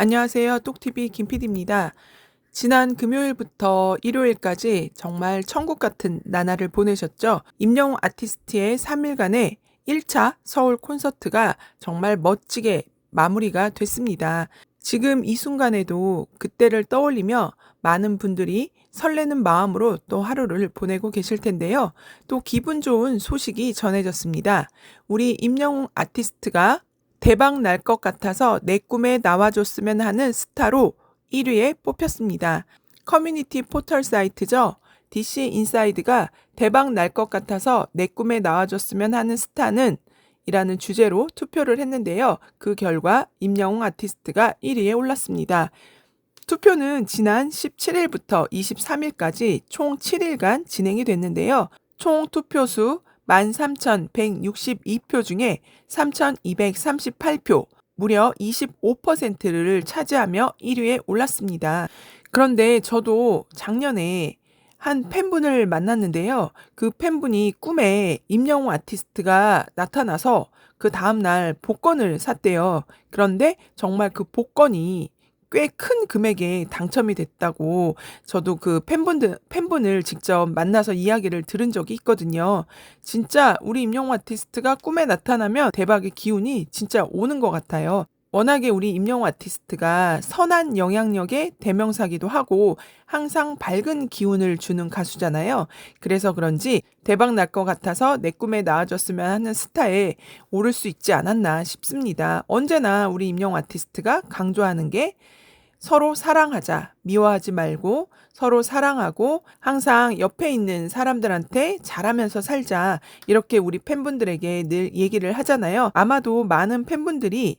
안녕하세요. 똑TV 김PD입니다. 지난 금요일부터 일요일까지 정말 천국 같은 나날을 보내셨죠? 임영웅 아티스트의 3일간의 1차 서울 콘서트가 정말 멋지게 마무리가 됐습니다. 지금 이 순간에도 그때를 떠올리며 많은 분들이 설레는 마음으로 또 하루를 보내고 계실 텐데요. 또 기분 좋은 소식이 전해졌습니다. 우리 임영웅 아티스트가 대박 날 것 같아서 내 꿈에 나와줬으면 하는 스타로 1위에 뽑혔습니다. 커뮤니티 포털 사이트죠. DC 인사이드가 대박 날 것 같아서 내 꿈에 나와줬으면 하는 스타는 이라는 주제로 투표를 했는데요. 그 결과 임영웅 아티스트가 1위에 올랐습니다. 투표는 지난 17일부터 23일까지 총 7일간 진행이 됐는데요. 총 투표수 13,162표 중에 3,238표, 무려 25%를 차지하며 1위에 올랐습니다. 그런데 저도 작년에 한 팬분을 만났는데요. 그 팬분이 꿈에 임영웅 아티스트가 나타나서 그 다음날 복권을 샀대요. 그런데 정말 그 복권이 꽤 큰 금액에 당첨이 됐다고 저도 그 팬분들, 팬분을 직접 만나서 이야기를 들은 적이 있거든요. 진짜 우리 임영웅 아티스트가 꿈에 나타나면 대박의 기운이 진짜 오는 것 같아요. 워낙에 우리 임영웅 아티스트가 선한 영향력의 대명사기도 하고 항상 밝은 기운을 주는 가수잖아요. 그래서 그런지 대박 날 것 같아서 내 꿈에 나와줬으면 하는 스타에 오를 수 있지 않았나 싶습니다. 언제나 우리 임영웅 아티스트가 강조하는 게 서로 사랑하자. 미워하지 말고 서로 사랑하고 항상 옆에 있는 사람들한테 잘하면서 살자. 이렇게 우리 팬분들에게 늘 얘기를 하잖아요. 아마도 많은 팬분들이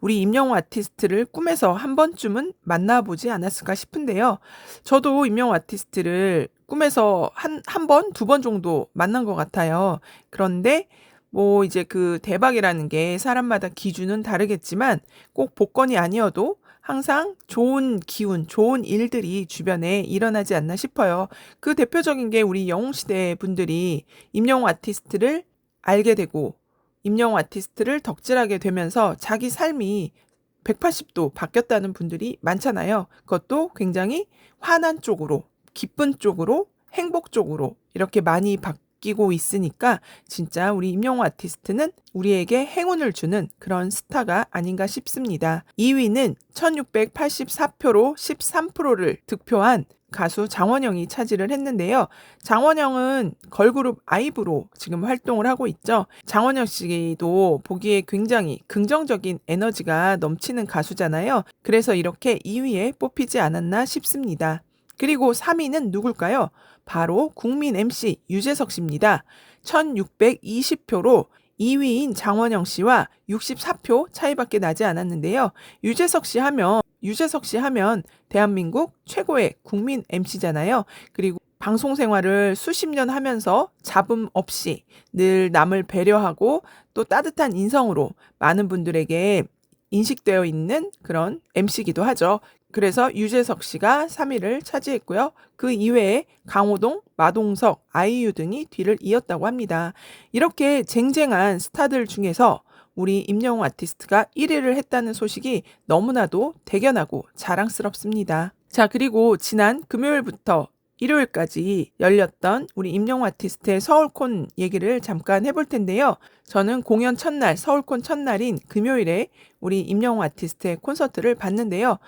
우리 임영웅 아티스트를 꿈에서 한 번쯤은 만나보지 않았을까 싶은데요. 저도 임영웅 아티스트를 꿈에서 한, 한 번, 두 번 정도 만난 것 같아요. 그런데 뭐 이제 그 대박이라는 게 사람마다 기준은 다르겠지만 꼭 복권이 아니어도 항상 좋은 기운, 좋은 일들이 주변에 일어나지 않나 싶어요. 그 대표적인 게 우리 영웅시대 분들이 임영웅 아티스트를 알게 되고 임영웅 아티스트를 덕질하게 되면서 자기 삶이 180도 바뀌었다는 분들이 많잖아요. 그것도 굉장히 환한 쪽으로, 기쁜 쪽으로, 행복 쪽으로 이렇게 많이 바, 바뀌고 있으니까 진짜 우리 임영웅 아티스트는 우리에게 행운을 주는 그런 스타가 아닌가 싶습니다. 2위는 1684표로 13%를 득표한 가수 장원영이 차지를 했는데요. 장원영은 걸그룹 아이브로 지금 활동을 하고 있죠. 장원영 씨도 보기에 굉장히 긍정적인 에너지가 넘치는 가수잖아요. 그래서 이렇게 2위에 뽑히지 않았나 싶습니다. 그리고 3위는 누굴까요? 바로 국민 MC 유재석 씨입니다. 1620표로 2위인 장원영 씨와 64표 차이밖에 나지 않았는데요. 유재석 씨 하면 유재석 씨 하면 대한민국 최고의 국민 MC잖아요. 그리고 방송 생활을 수십 년 하면서 잡음 없이 늘 남을 배려하고 또 따뜻한 인성으로 많은 분들에게 인식되어 있는 그런 MC기도 하죠. 그래서 유재석 씨가 3위를 차지했고요. 그 이외에 강호동, 마동석, 아이유 등이 뒤를 이었다고 합니다. 이렇게 쟁쟁한 스타들 중에서 우리 임영웅 아티스트가 1위를 했다는 소식이 너무나도 대견하고 자랑스럽습니다. 자, 그리고 지난 금요일부터 일요일까지 열렸던 우리 임영웅 아티스트의 서울콘 얘기를 잠깐 해볼 텐데요. 저는 공연 첫날, 서울콘 첫날인 금요일에 우리 임영웅 아티스트의 콘서트를 봤는데요.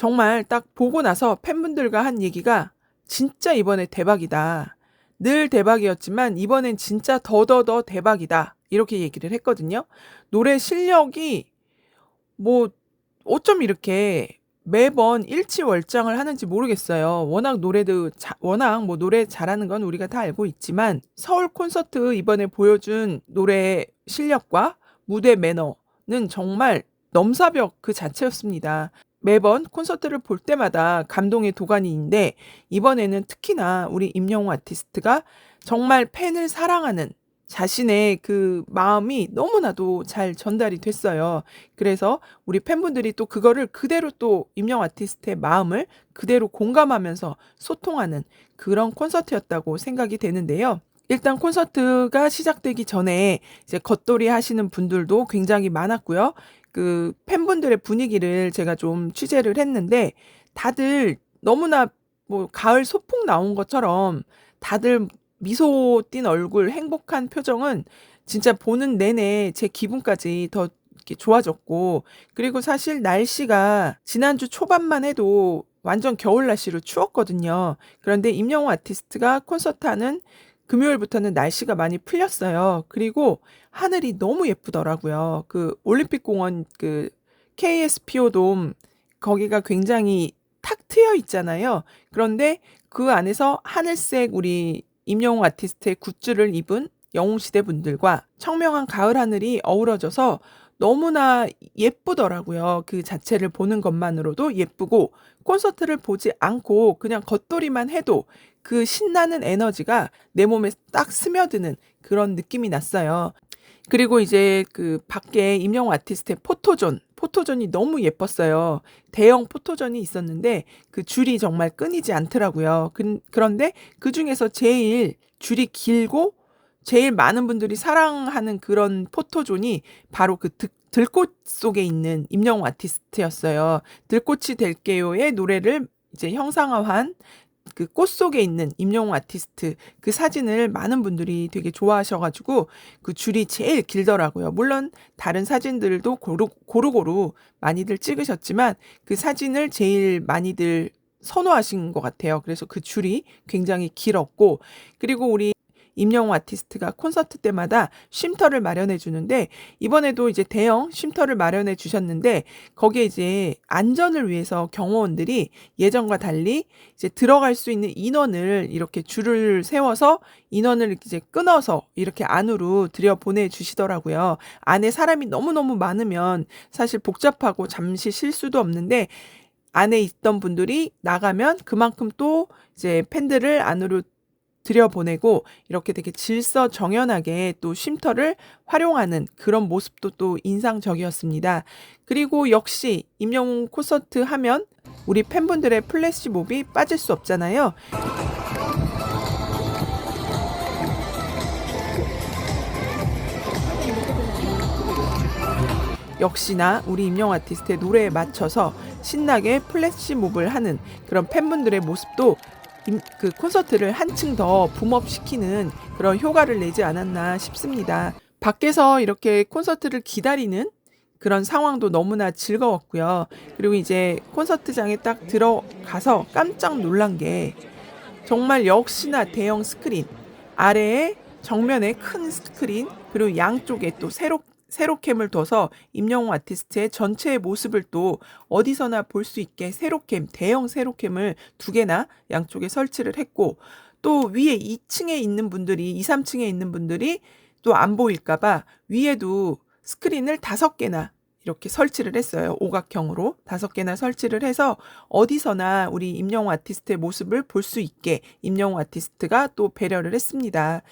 정말 딱 보고 나서 팬분들과 한 얘기가 진짜 이번에 대박이다. 늘 대박이었지만 이번엔 진짜 더더더 대박이다. 이렇게 얘기를 했거든요. 노래 실력이 뭐 어쩜 이렇게 매번 일치월장을 하는지 모르겠어요. 워낙 노래도 자, 워낙 뭐 노래 잘하는 건 우리가 다 알고 있지만 서울 콘서트 이번에 보여준 노래 실력과 무대 매너는 정말 넘사벽 그 자체였습니다. 매번 콘서트를 볼 때마다 감동의 도가니인데 이번에는 특히나 우리 임영웅 아티스트가 정말 팬을 사랑하는 자신의 그 마음이 너무나도 잘 전달이 됐어요. 그래서 우리 팬분들이 또 그거를 그대로 또 임영 아티스트의 마음을 그대로 공감하면서 소통하는 그런 콘서트였다고 생각이 되는데요. 일단 콘서트가 시작되기 전에 이제 겉돌이 하시는 분들도 굉장히 많았고요. 그 팬분들의 분위기를 제가 좀 취재를 했는데 다들 너무나 뭐 가을 소풍 나온 것처럼 다들 미소 띤 얼굴, 행복한 표정은 진짜 보는 내내 제 기분까지 더 이렇게 좋아졌고 그리고 사실 날씨가 지난주 초반만 해도 완전 겨울 날씨로 추웠거든요. 그런데 임영웅 아티스트가 콘서트 하는 금요일부터는 날씨가 많이 풀렸어요. 그리고 하늘이 너무 예쁘더라고요. 그 올림픽 공원 그 KSPO 돔 거기가 굉장히 탁 트여 있잖아요. 그런데 그 안에서 하늘색 우리 임영웅 아티스트의 굿즈를 입은 영웅시대 분들과 청명한 가을 하늘이 어우러져서 너무나 예쁘더라고요. 그 자체를 보는 것만으로도 예쁘고 콘서트를 보지 않고 그냥 겉돌이만 해도 그 신나는 에너지가 내 몸에 딱 스며드는 그런 느낌이 났어요. 그리고 이제 그 밖에 임영웅 아티스트의 포토존, 포토존이 너무 예뻤어요. 대형 포토존이 있었는데 그 줄이 정말 끊이지 않더라고요. 그, 그런데 그 중에서 제일 줄이 길고 제일 많은 분들이 사랑하는 그런 포토존이 바로 그 들, 들꽃 속에 있는 임영웅 아티스트였어요. 들꽃이 될게요의 노래를 이제 형상화한 그 꽃 속에 있는 임영웅 아티스트 그 사진을 많은 분들이 되게 좋아하셔가지고 그 줄이 제일 길더라고요. 물론 다른 사진들도 고루, 고루고루 많이들 찍으셨지만 그 사진을 제일 많이들 선호하신 것 같아요. 그래서 그 줄이 굉장히 길었고 그리고 우리 임영웅 아티스트가 콘서트 때마다 쉼터를 마련해 주는데 이번에도 이제 대형 쉼터를 마련해 주셨는데 거기에 이제 안전을 위해서 경호원들이 예전과 달리 이제 들어갈 수 있는 인원을 이렇게 줄을 세워서 인원을 이제 끊어서 이렇게 안으로 들여 보내 주시더라고요. 안에 사람이 너무너무 많으면 사실 복잡하고 잠시 쉴 수도 없는데 안에 있던 분들이 나가면 그만큼 또 이제 팬들을 안으로 들여보내고 이렇게 되게 질서 정연하게 또 쉼터를 활용하는 그런 모습도 또 인상적이었습니다. 그리고 역시 임영웅 콘서트 하면 우리 팬분들의 플래시몹이 빠질 수 없잖아요. 역시나 우리 임영 아티스트의 노래에 맞춰서 신나게 플래시몹을 하는 그런 팬분들의 모습도 그 콘서트를 한층 더 붐업시키는 그런 효과를 내지 않았나 싶습니다. 밖에서 이렇게 콘서트를 기다리는 그런 상황도 너무나 즐거웠고요. 그리고 이제 콘서트장에 딱 들어가서 깜짝 놀란 게 정말 역시나 대형 스크린 아래에 정면에 큰 스크린 그리고 양쪽에 또 새롭 세로캠을 둬서 임영웅 아티스트의 전체의 모습을 또 어디서나 볼 수 있게 세로캠, 대형 세로캠을 두 개나 양쪽에 설치를 했고 또 위에 2층에 있는 분들이 2, 3층에 있는 분들이 또 안 보일까봐 위에도 스크린을 다섯 개나 이렇게 설치를 했어요. 오각형으로 다섯 개나 설치를 해서 어디서나 우리 임영웅 아티스트의 모습을 볼 수 있게 임영웅 아티스트가 또 배려를 했습니다.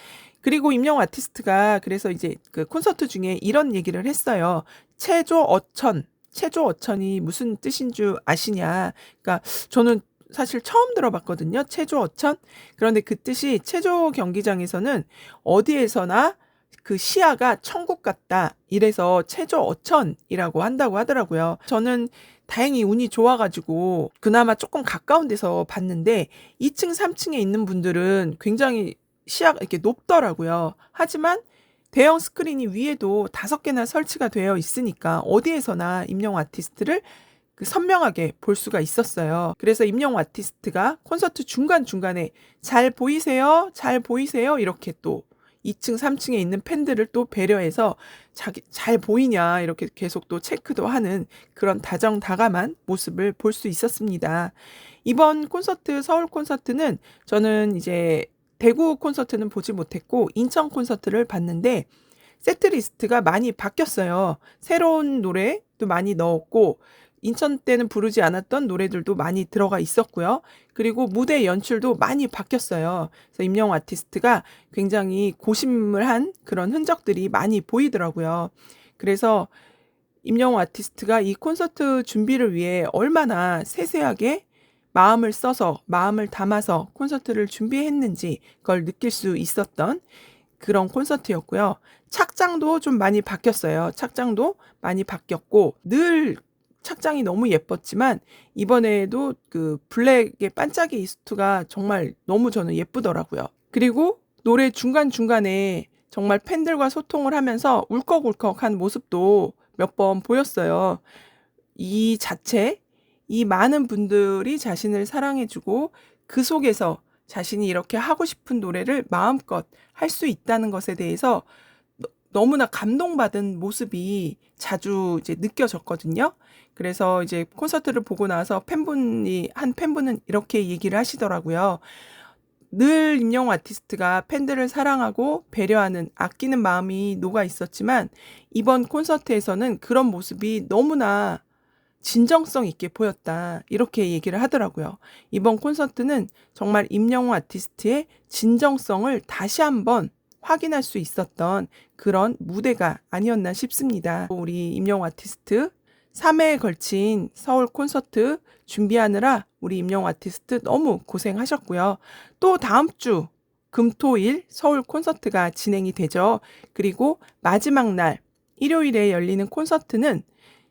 그리고 임영 아티스트가 그래서 이제 그 콘서트 중에 이런 얘기를 했어요. 체조 어천, 체조 어천이 무슨 뜻인 줄 아시냐? 그러니까 저는 사실 처음 들어봤거든요. 체조 어천. 그런데 그 뜻이 체조 경기장에서는 어디에서나 그 시야가 천국 같다. 이래서 체조 어천이라고 한다고 하더라고요. 저는 다행히 운이 좋아가지고 그나마 조금 가까운 데서 봤는데 2층, 3층에 있는 분들은 굉장히 시야가 이렇게 높더라고요. 하지만 대형 스크린이 위에도 다섯 개나 설치가 되어 있으니까 어디에서나 임영 아티스트를 그 선명하게 볼 수가 있었어요. 그래서 임영 아티스트가 콘서트 중간중간에 잘 보이세요? 잘 보이세요? 이렇게 또 2층, 3층에 있는 팬들을 또 배려해서 자기 잘 보이냐 이렇게 계속 또 체크도 하는 그런 다정다감한 모습을 볼 수 있었습니다. 이번 콘서트 서울 콘서트는 저는 이제 대구 콘서트는 보지 못했고 인천 콘서트를 봤는데 세트 리스트가 많이 바뀌었어요. 새로운 노래도 많이 넣었고 인천 때는 부르지 않았던 노래들도 많이 들어가 있었고요. 그리고 무대 연출도 많이 바뀌었어요. 그래서 임영웅 아티스트가 굉장히 고심을 한 그런 흔적들이 많이 보이더라고요. 그래서 임영웅 아티스트가 이 콘서트 준비를 위해 얼마나 세세하게 마음을 써서 마음을 담아서 콘서트를 준비했는지 그걸 느낄 수 있었던 그런 콘서트였고요. 착장도 좀 많이 바뀌었어요. 착장도 많이 바뀌었고 늘 착장이 너무 예뻤지만 이번에도 그 블랙의 반짝이 이스트가 정말 너무 저는 예쁘더라고요. 그리고 노래 중간중간에 정말 팬들과 소통을 하면서 울컥울컥한 모습도 몇 번 보였어요. 이 자체, 이 많은 분들이 자신을 사랑해주고 그 속에서 자신이 이렇게 하고 싶은 노래를 마음껏 할 수 있다는 것에 대해서 너- 너무나 감동받은 모습이 자주 이제 느껴졌거든요. 그래서 이제 콘서트를 보고 나서 팬분이, 한 팬분은 이렇게 얘기를 하시더라고요. 늘 임영웅 아티스트가 팬들을 사랑하고 배려하는 아끼는 마음이 녹아 있었지만 이번 콘서트에서는 그런 모습이 너무나 진정성 있게 보였다. 이렇게 얘기를 하더라고요. 이번 콘서트는 정말 임영웅 아티스트의 진정성을 다시 한번 확인할 수 있었던 그런 무대가 아니었나 싶습니다. 우리 임영웅 아티스트 3회에 걸친 서울 콘서트 준비하느라 우리 임영웅 아티스트 너무 고생하셨고요. 또 다음 주 금토일 서울 콘서트가 진행이 되죠. 그리고 마지막 날 일요일에 열리는 콘서트는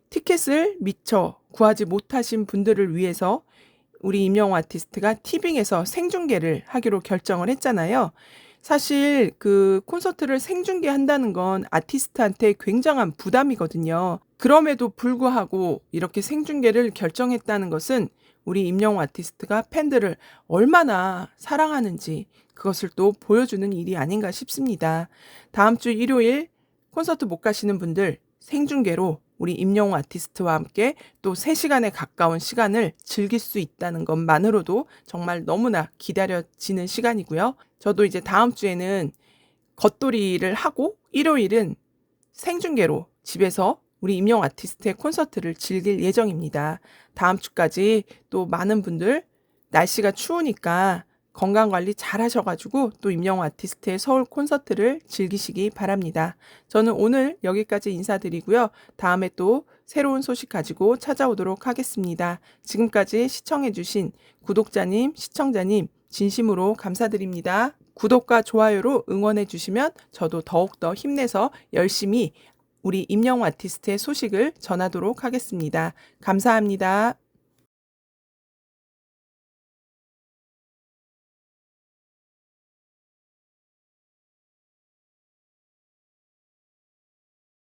티켓을 미처 구하지 못하신 분들을 위해서 우리 임영웅 아티스트가 티빙에서 생중계를 하기로 결정을 했잖아요. 사실 그 콘서트를 생중계한다는 건 아티스트한테 굉장한 부담이거든요. 그럼에도 불구하고 이렇게 생중계를 결정했다는 것은 우리 임영웅 아티스트가 팬들을 얼마나 사랑하는지 그것을 또 보여주는 일이 아닌가 싶습니다. 다음 주 일요일 콘서트 못 가시는 분들 생중계로 우리 임영웅 아티스트와 함께 또 3시간에 가까운 시간을 즐길 수 있다는 것만으로도 정말 너무나 기다려지는 시간이고요. 저도 이제 다음 주에는 겉돌이를 하고 일요일은 생중계로 집에서 우리 임영웅 아티스트의 콘서트를 즐길 예정입니다. 다음 주까지 또 많은 분들 날씨가 추우니까 건강 관리 잘 하셔가지고 또 임영웅 아티스트의 서울 콘서트를 즐기시기 바랍니다. 저는 오늘 여기까지 인사드리고요. 다음에 또 새로운 소식 가지고 찾아오도록 하겠습니다. 지금까지 시청해주신 구독자님, 시청자님, 진심으로 감사드립니다. 구독과 좋아요로 응원해주시면 저도 더욱더 힘내서 열심히 우리 임영웅 아티스트의 소식을 전하도록 하겠습니다. 감사합니다.